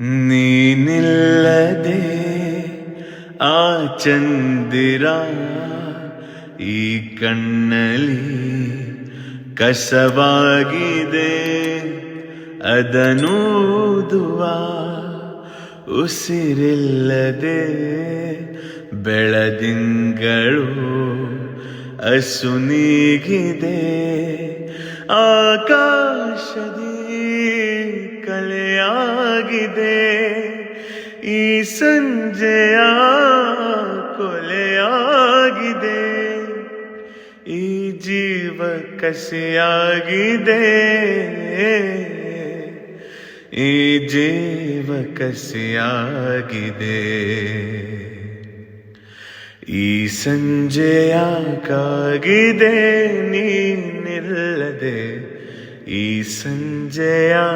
ನೀನಿಲ್ಲದೆ ಆ ಚಂದಿರ ಈ ಕಣ್ಣಲ್ಲಿ ಕಸವಾಗಿದೆ. ಅದನೂದುವ ಉಸಿರಿಲ್ಲದೆ ಬೆಳದಿಂಗಳು ಅಸುನೀಗಿದೆ ಆಕಾಶದಿ ಕಲೆಯಾಗಿದೆ ಈ ಸಂಜೆಯ ಕೊಲೆಯಾಗಿದೆ ಈ ಜೀವ ಕಸಿಯಾಗಿದೆ ಈ ಜೀವ ಕಸಿಯಾಗಿದೆ ಈ ಸಂಜೆಯಾಕಾಗಿದೆ ನೀನಿಲ್ಲದೆ ಈ ಸಂಜೆಯಾಕಾಗಿದೆ